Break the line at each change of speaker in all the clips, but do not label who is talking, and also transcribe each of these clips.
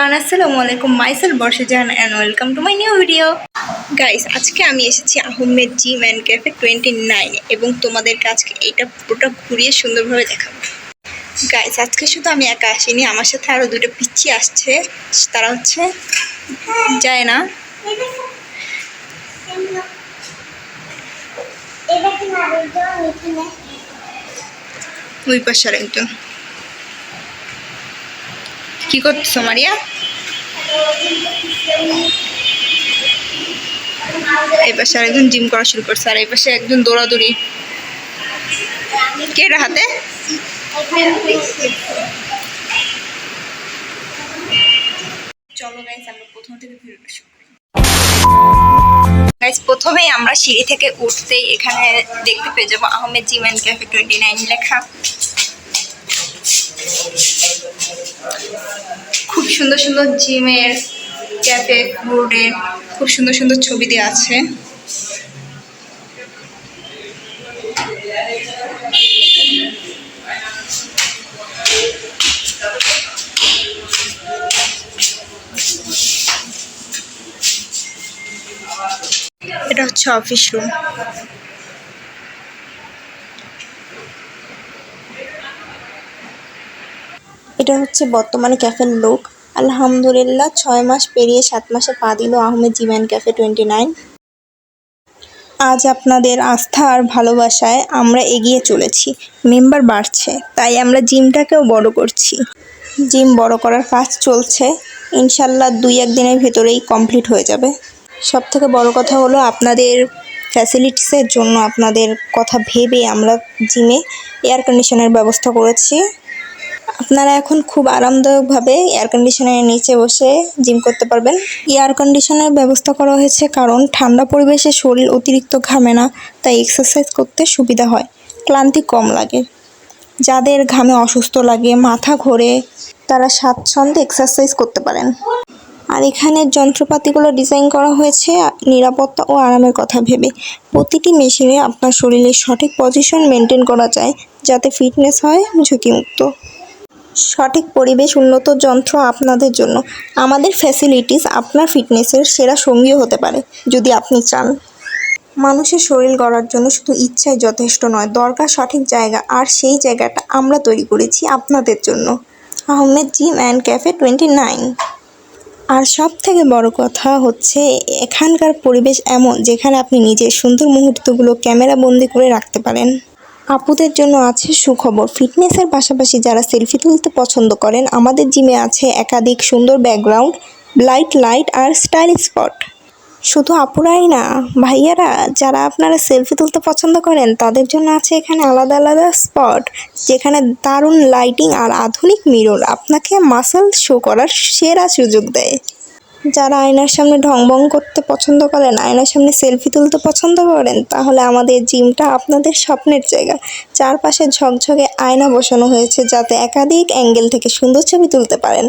Everyone আসসালামু আলাইকুম myself Barsha Jahan and welcome to my new video guys আজকে আমি এসেছি Ahmed gym and cafe twenty nine এবং তোমাদেরকে আজকে এইটা পুরোটা ঘুরিয়ে সুন্দরভাবে দেখাবো। গাইস আজকে শুধু আমি একা আসিনি আমার সাথে আরও দুটো পিচ্ছি আসছে তারা হচ্ছে যায় না ওই পাশে আর একজন কি করতেছো মারিয়া? এই পাশে আরেকজন জিম করা শুরু করছে, আর এই পাশে একজন দৌড়াদৌড়ি। কে হাতে? চলো প্রথম গাইস প্রথমেই আমরা সিঁড়ি থেকে উঠতেই এখানে দেখতে পেয়ে যাব Ahmed gym and cafe twenty nine লেখা। সুন্দর সুন্দর জিমের, ক্যাফে বোর্ডের খুব সুন্দর সুন্দর ছবি দেওয়া আছে। এটা হচ্ছে অফিস রুম। এটা হচ্ছে বর্তমানে ক্যাফের লোক আলহামদুলিল্লাহ, ছয় মাস পেরিয়ে সাত মাসে পা দিল Ahmed gym and cafe twenty nine. আজ আপনাদের আস্থা আর ভালোবাসায় আমরা এগিয়ে চলেছি। মেম্বার বাড়ছে, তাই আমরা জিমটাকেও বড় করছি। জিম বড় করার কাজ চলছে। ইনশাল্লাহ দুই এক দিনের ভেতরেই কমপ্লিট হয়ে যাবে। সব থেকে বড় কথা হলো আপনাদের ফ্যাসিলিটিসের জন্য আপনাদের কথা ভেবে আমরা জিমে এয়ার কন্ডিশনের ব্যবস্থা করেছি। আপনারা এখন খুব আরামদায়কভাবে এয়ার কন্ডিশনের নিচে বসে জিম করতে পারবেন। এয়ার কন্ডিশনের ব্যবস্থা করা হয়েছে কারণ ঠান্ডা পরিবেশে শরীর অতিরিক্ত ঘামে না, তাই এক্সারসাইজ করতে সুবিধা হয়। ক্লান্তি কম লাগে। যাদের ঘামে অসুস্থ লাগে, মাথা ঘোরে, তারা স্বাচ্ছন্দ্যে এক্সারসাইজ করতে পারেন। আর এখানের যন্ত্রপাতিগুলো ডিজাইন করা হয়েছে, নিরাপত্তা ও আরামের কথা ভেবে। প্রতিটি মেশিনে আপনার শরীরের সঠিক পজিশন মেনটেন করা যায়, যাতে ফিটনেস হয় ঝুঁকিমুক্ত। সঠিক পরিবেশ উন্নত যন্ত্র আপনাদের জন্য। আমাদের ফ্যাসিলিটিস আপনার ফিটনেসের সেরা সঙ্গীও হতে পারে, যদি আপনি চান। মানুষের শরীর গড়ার জন্য শুধু ইচ্ছাই যথেষ্ট নয়, দরকার সঠিক জায়গা, আর সেই জায়গাটা আমরা তৈরি করেছি আপনাদের জন্য। Ahmed gym and cafe twenty nine আর সব থেকে বড় কথা হচ্ছে, এখানকার পরিবেশ এমন, যেখানে আপনি নিজের সুন্দর মুহূর্তগুলো ক্যামেরা বন্দি করে রাখতে পারেন। আপুদের জন্য আছে সুখবর। ফিটনেসের পাশাপাশি যারা সেলফি তুলতে পছন্দ করেন, আমাদের জিমে আছে একাধিক সুন্দর ব্যাকগ্রাউন্ড লাইট লাইট আর স্টাইল স্পট। শুধু আপুরাই না, ভাইয়ারা, যারা আপনারা সেলফি তুলতে পছন্দ করেন, তাদের জন্য আছে এখানে আলাদা আলাদা স্পট, যেখানে দারুণ লাইটিং আর আধুনিক মিরর আপনাকে মাসল শো করার সেরা সুযোগ দেয়। যারা আয়নার সামনে ঢংবং করতে পছন্দ করেন, আয়নার সামনে সেলফি তুলতে পছন্দ করেন, তাহলে আমাদের জিমটা আপনাদের স্বপ্নের জায়গা। চারপাশে ঝকঝকে আয়না বসানো হয়েছে যাতে একাধিক অ্যাঙ্গেল থেকে সুন্দর ছবি তুলতে পারেন।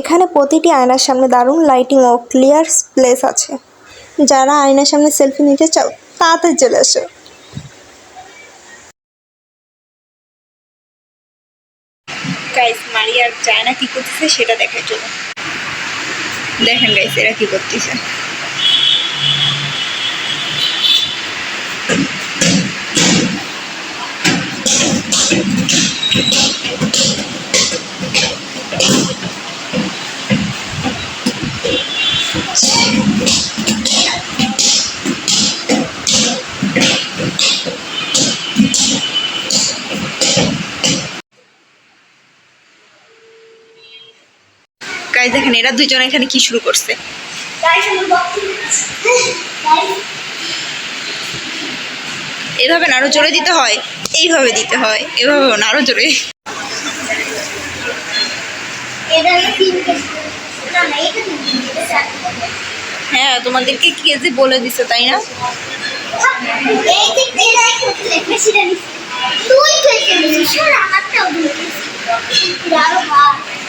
এখানে প্রতিটি আয়নার সামনে দারুণ লাইটিং ও ক্লিয়ার প্লেস আছে। যারা আয়নার সামনে সেলফি নিতে চাও, তাড়াতাড়ি চলে আসো। গাইস মারিয়ার চায়না কি করতেছে সেটা দেখার জন্য। দেখেন গাইস এরা কি করতেছে গাইস দেখেন, এরা দুজন এখানে কি শুরু করছে? এভাবে না, আরও জোরে দিতে হয়। এইভাবে দিতে হয় এভাবে না, আরও জোরে। হ্যাঁ তোমাদেরকে কি যে বলে দিছে, তাই না?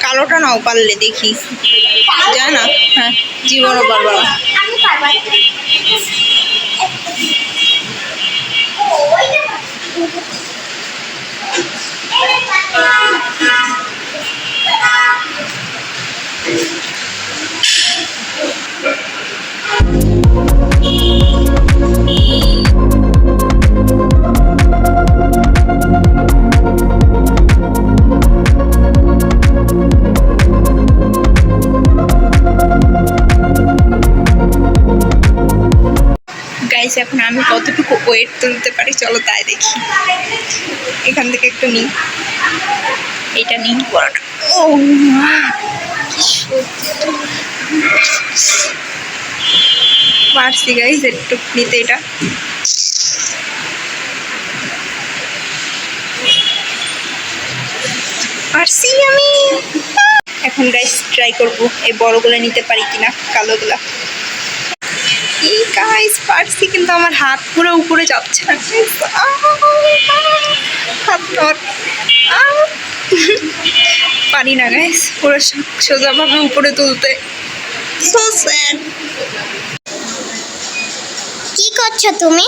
কালোটা নাও পারলে দেখি। যায় না? হ্যাঁ জীবনও পারবা।
আমি পারব
গাইস এখন আমি কতটুকু ওয়েট তুলতে পারি, চলো তাই দেখি। এখান থেকে একটু নিই এটা নিই বড়টা ও পারছি গাইস একটু নিতে এটা। পারছি আমি। এখন গাইস ট্রাই করব, এই বড়গুলো নিতে পারি কিনা, কালোগুলা। এই গাইস পারছি কিন্তু আমার হাত পুরো উপরে যাচ্ছে না। হাত পারি না গাইস পুরো সোজাভাবে উপরে তুলতে। সো স্যাড
কি করছ তুমি?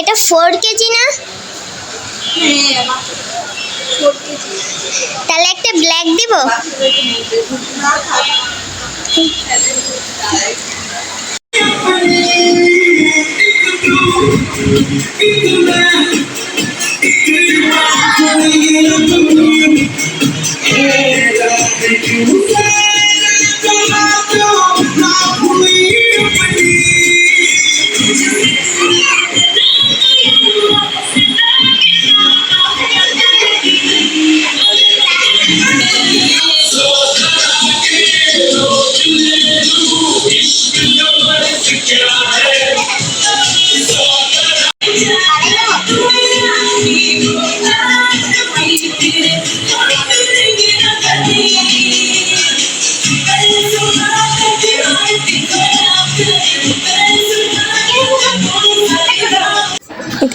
এটা ফোর কেজি না? তাহলে একটা ব্ল্যাক দিব?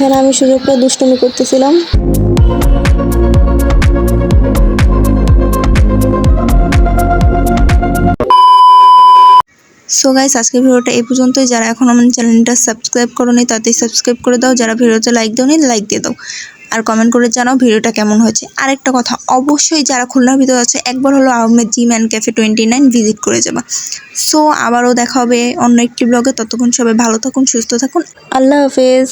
এখানে আমি সুযোগটা দুষ্টুমি করতেছিলাম। সো গাইস আজকের ভিডিওটা এই পর্যন্তই। যারা এখন আমার চ্যানেলটা সাবস্ক্রাইব করোনি তাতেই সাবস্ক্রাইব করে দাও। যারা ভিডিওতে লাইক দাওনি, লাইক দিয়ে দাও। আর কমেন্ট করে জানাও ভিডিওটা কেমন হয়েছে। আরেকটা কথা, অবশ্যই যারা খুলনার ভিতরে আছে, একবার হলো Ahmed gym and cafe twenty nine visit করে যাবা। সো আবারও দেখা হবে অন্য একটি ব্লগে ততক্ষণ সবাই ভালো থাকুন, সুস্থ থাকুন। আল্লাহ হাফেজ।